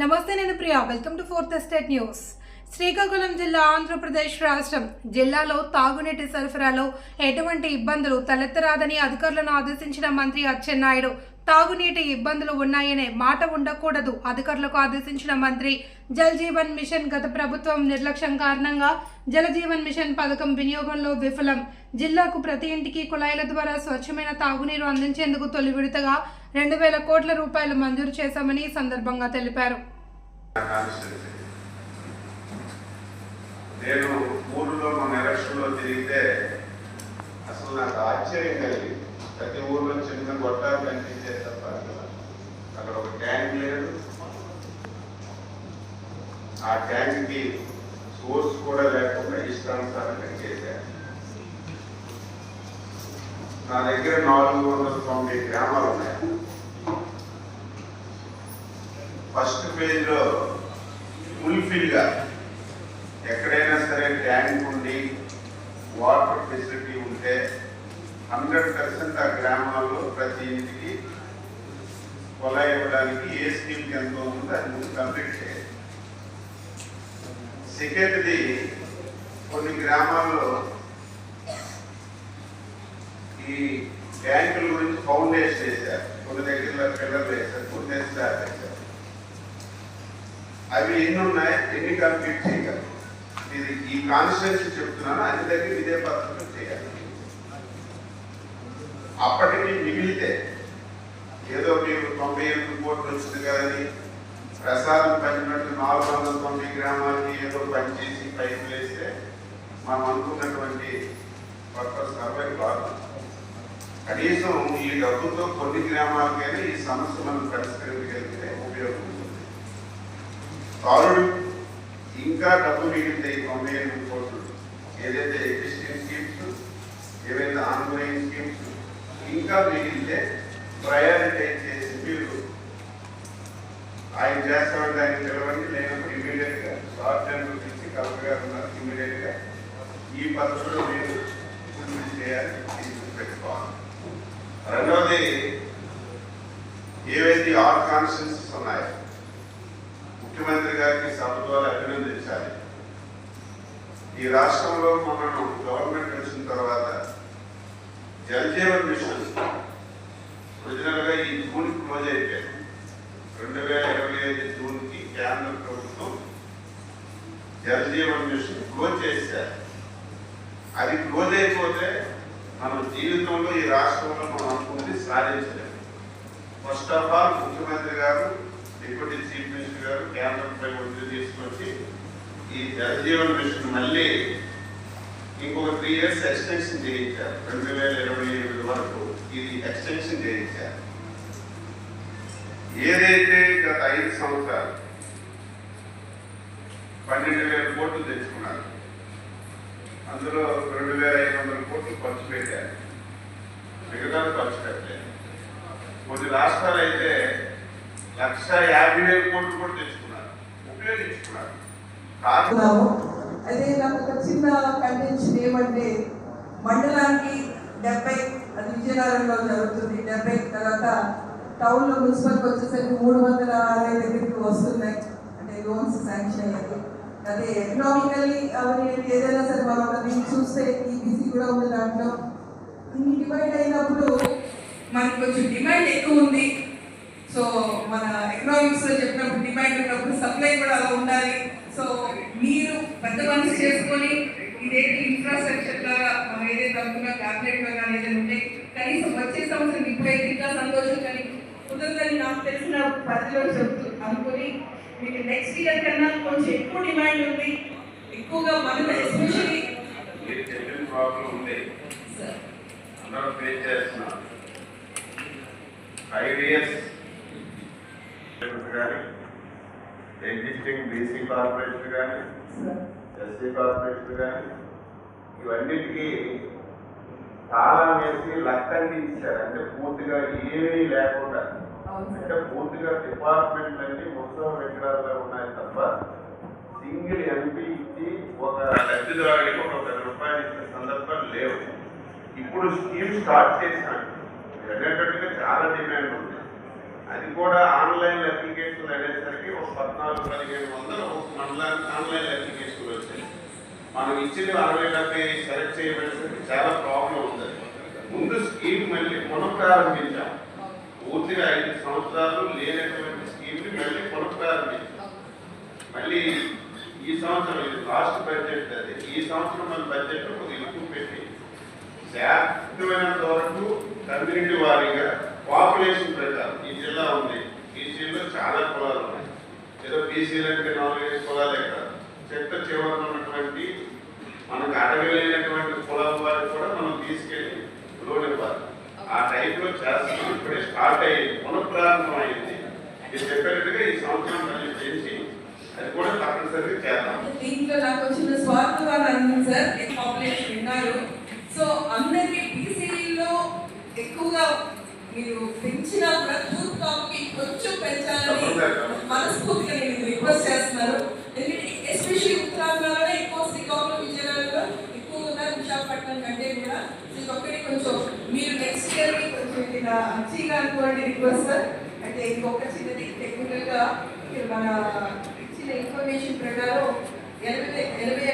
నమస్తే నేను Priya. Welcome to fourth estate news Srikakulam జిల్లా ఆంధ్రప్రదేశ్ రాష్ట్రం. జిల్లాలో తాగునీటి సరఫరాలో ఎటువంటి ఇబ్బందులు తలెత్తరాదని అధికారులను ఆదేశించిన మంత్రి అచ్చెన్నాయుడు. తాగునీటి ఇబ్బందులు ఉన్నాయనే మాట ఉండకూడదు అధికారులకు ఆదేశించిన మంత్రి. జల్ జీవన్ మిషన్ గత ప్రభుత్వం నిర్లక్ష్యం కారణంగా జల జీవన్ మిషన్ పథకం వినియోగంలో విఫలం. జిల్లాకు ప్రతి ఇంటికి కుళాయిల ద్వారా స్వచ్ఛమైన తాగునీరు అందించేందుకు తొలి విడతగా రెండు వేల కోట్ల రూపాయలు మంజూరు చేశామని ఈ సందర్భంగా తెలిపారు. నేను ఊరిలో మన ఎలక్షన్లో తిరిగితే అసలు నాకు ఆశ్చర్యం కలిగింది. ప్రతి ఊర్లో చిన్న గొట్టాలు కనిపించే తప్ప అక్కడ ఒక ట్యాంక్ లేదు. ఆ ట్యాంక్కి సోర్స్ కూడా లేకుండా ఇష్టానుసారంగా చేశారు నా దగ్గర నాలుగు వందల తొంభై గ్రామాలు ఉన్నాయి. ఫస్ట్ పేజ్లో లో ఫుల్ఫిల్గా ఎక్కడైనా సరే ట్యాంక్ ఉండి వాటర్ ఫెసిలిటీ ఉంటే హండ్రెడ్ పర్సెంట్ ఆ గ్రామాల్లో ప్రతి ఇంటికి కొలా ఇవ్వడానికి ఏ స్కీమ్ ఎంత ఉందో అది ముందు కంప్లీట్ చేయాలి. సెకండ్ది కొన్ని గ్రామాల్లో ఈ బ్యాంకుల గురించి ఫౌండేషన్ వేశారు కొన్ని దగ్గర పిల్లలు వేశారు కొన్ని దగ్గర వేశారు. అవి ఎన్ని ఉన్నాయి? ఎన్ని కంప్లీట్ చేయగలరు ఇది ఈ కాన్స్టిట్యూన్సీ చెప్తున్నాను అన్ని దగ్గర ఇదే పద్ధతిలో చేయాలి. అప్పటికి మిగిలితే ఏదో మీరు తొంభై ఎనిమిది కోట్లు వచ్చింది కదని ప్రసాదం పంచినట్టు నాలుగు వందల తొంభై గ్రామాలకి ఏదో పనిచేసి పైపు వేస్తే మనం అనుకున్నటువంటి పర్పస్ సర్వైవ్ కాదు. కనీసం ఈ డబ్బుతో కొన్ని గ్రామాలకైనా ఈ సమస్య మనం పరిష్కరించగలిగితే ఉపయోగం ఉంటుంది. ఇంకా డబ్బు మిగిలితే ఈ తొంభై ఎనిమిది కోట్లు ఏదైతే ఎగ్జిస్టింగ్ స్కీమ్స్ ఏవైతే ఆన్లైన్ స్కీమ్స్ ఇంకా మిగిలితే ప్రయారిటైజ్ చేసి మీరు ఆయన చేస్తాడు దాన్ని పిలవండి లేనప్పుడు ఇమీడియట్గా షార్ట్ టైం ఇచ్చి కలెక్టర్ గారు ఉన్నారు ఇమీడియట్గా ఈ పద్ధతిలో మీరు ఇంప్లిమెంట్ చేయాలి పెట్టుకోవాలి. రెండవది ఏవైతే ఆర్ కాన్స్టిట్యూన్సీస్ ఉన్నాయో ముఖ్యమంత్రి గారికి సభ ద్వారా అభినందించాలి. ఈ రాష్ట్రంలో మనం గవర్నమెంట్ వచ్చిన తర్వాత జలజీవన్ మిషన్. ఒరిజినల్గా ఈ జూన్ క్లోజ్ అయిపోయింది. రెండు వేల ఇరవై ఐదు జూన్కి కేంద్ర ప్రభుత్వం జలజీవన్ మిషన్ క్లోజ్ చేశారు. అది క్లోజ్ అయిపోతే మన జీవితంలో ఈ రాష్ట్రంలో మనం అనుకుంది సాధించలేము. ఫస్ట్ ఆఫ్ ఆల్ ముఖ్యమంత్రి గారు డిప్యూటీ చీఫ్ మినిస్టర్ గారు కేంద్రంపై ఒత్తిడి తీసుకొచ్చి ఈ జలజీవన్ మిషన్ మళ్ళీ ఇంకొక త్రీ ఇయర్స్ ఎక్స్టెన్షన్ చేయించారు. రెండు వేల ఇరవై ఎనిమిది వరకు ఇది ఎక్స్టెన్షన్ చేయించారు. ఏదైతే గత ఐదు సంవత్సరాలు పన్నెండు వేల కోట్లు తెచ్చుకున్నారు అందులో రెండు వేల ఐదు వందల కోట్లు ఖర్చు పెట్టారు. మిగతా ఖర్చు పెట్టలేదు. కొన్ని రాష్ట్రాలు అయితే లక్ష యాభై వేల కోట్లు కూడా తెచ్చుకున్నారు. ఉపయోగించుకున్నారు కారణం అదే నాకు ఒక చిన్న కంటెన్షన్ ఏమంటే మండలానికి డెబ్బై అది విజయనగరంలో జరుగుతుంది. డెబ్బై తర్వాత టౌన్లో మున్సిపల్కి వచ్చేసరికి మూడు వందల అరవై దగ్గరికి వస్తున్నాయి. అంటే లోన్స్ శాంక్షన్ అయ్యేది అదే ఎకనామికల్లీ అవన్నీ ఏదైనా సరే మనం దీన్ని చూస్తే ఈబీసీ కూడా ఉంది దాంట్లో. ఇన్ని డివైడ్ అయినప్పుడు మనకి కొంచెం డిమాండ్ ఎక్కువ ఉంది. సో మన ఎకనామిక్స్లో చెప్పినప్పుడు డిమాండ్ ఉన్నప్పుడు సప్లై కూడా అలా ఉండాలి. సో మనసు చేసుకొని ఇదేంటి ఇన్ఫ్రాస్ట్రక్చర్ లాగా మనం ఏదైతే అనుకున్నా క్యాబినెట్లో కానీ ఏదైనా ఉంటే కనీసం వచ్చే సంవత్సరం ఇప్పుడైతే ఇంకా సంతోషం కానీ కుదరదని నాకు తెలిసిన పరిధిలో చెప్తూ అనుకుని మీకు నెక్స్ట్ ఇయర్ కన్నా కొంచెం ఎక్కువ డిమాండ్ ఉంది. ఎక్కువగా మనం ఎస్పెషల్లీ మీరు చెప్పిన ప్రాబ్లం ఉంది. అందరూ ఫేస్ చేస్తున్నారు. ఫైవ్ ఇయర్స్ కానీ ఎగ్జిస్టింగ్ బీసీ కార్పొరేషన్ కానీ ఎస్సీ కార్పొరేషన్ కానీ ఇవన్నిటికీ తాళం వేసి లక్కందించారు అంటే పూర్తిగా ఏమీ లేకుండా. అంటే పూర్తిగా డిపార్ట్మెంట్ అన్ని ఉత్సవ విగ్రహాల్లో ఉన్నాయి తప్ప సింగిల్ ఎంపీ ఇచ్చి ఒక లబ్ధిదారుడికి ఒక పది రూపాయలు ఇచ్చిన సందర్భాలు లేవు. ఇప్పుడు స్కీమ్ స్టార్ట్ చేశాను వెళ్ళేటట్టుగా చాలా డిమాండ్ ఉంది. అది కూడా ఆన్లైన్ అప్లికేషన్ అనేసరికి ఒక పద్నాలుగు పదిహేను వందలు మండలానికి ఆన్లైన్ వచ్చాయి మనం ఇచ్చిన అరవై డెబ్బై సెలెక్ట్ చేయబడినటువంటి చాలా ప్రాబ్లం ఉంది. ముందు స్కీమ్ మళ్ళీ పునఃప్రారంభించాం పూర్తిగా ఐదు సంవత్సరాలు లేనటువంటి స్కీమ్ని మళ్ళీ పునఃప్రారంభించాం మళ్ళీ ఈ సంవత్సరం ఇది లాస్ట్ బడ్జెట్ అది. ఈ సంవత్సరం మన బడ్జెట్లో కొద్దిగా ఎక్కువ పెట్టి శాశ్వతమైనంత వరకు కమ్యూనిటీ వారీగా పాపులేషన్ ప్రకారం ఈ జిల్లా ఉంది. బీసీలో చాలా కులాలు ఉన్నాయి. ఏదో బీసీలంటే నాలుగైదు కులాలే కాదు. చెత్త చివరన ఉన్నటువంటి మనకు అడగలేనటువంటి కులాల వారికి కూడా మనం తీసుకెళ్ళి లోన్ ఇవ్వాలి. ఆ టైంలో చేస్తాం ఇప్పుడే స్టార్ట్ అయ్యింది పునఃప్రారంభం అయింది. ఇది చెప్పినట్టుగా ఈ సంవత్సరం మళ్ళీ పెంచి అది కూడా తప్పనిసరిగా చేద్దాం. దీంట్లో నాకు వచ్చిన స్వార్థం అని అన్నాను సార్ పాపులేషన్ విన్నారు. సో అందరికీ బీసీలో ఎక్కువగా మీరు పెంచినా కూడా కొంచెం పెంచాలని మనస్ఫూర్తిగా నేను రిక్వెస్ట్ చేస్తున్నాను ఎందుకంటే ఎస్పెషల్లీ ఉత్తరాంధ్రలోనే ఎక్కువ శ్రీకాకుళం విజయనగరంలో ఎక్కువ ఉన్నారు విశాఖపట్నం కంటే కూడా ఇది ఒక్కటి కొంచెం మీరు నెక్స్ట్ ఇయర్ ఇక ఇలా అర్జీగా అనుకోండి రిక్వెస్ట్ సార్ అంటే ఇంకొక చిన్నది టెక్నికల్గా మన ఇచ్చిన ఇన్ఫర్మేషన్ ప్రకారం ఎనభై ఎనభై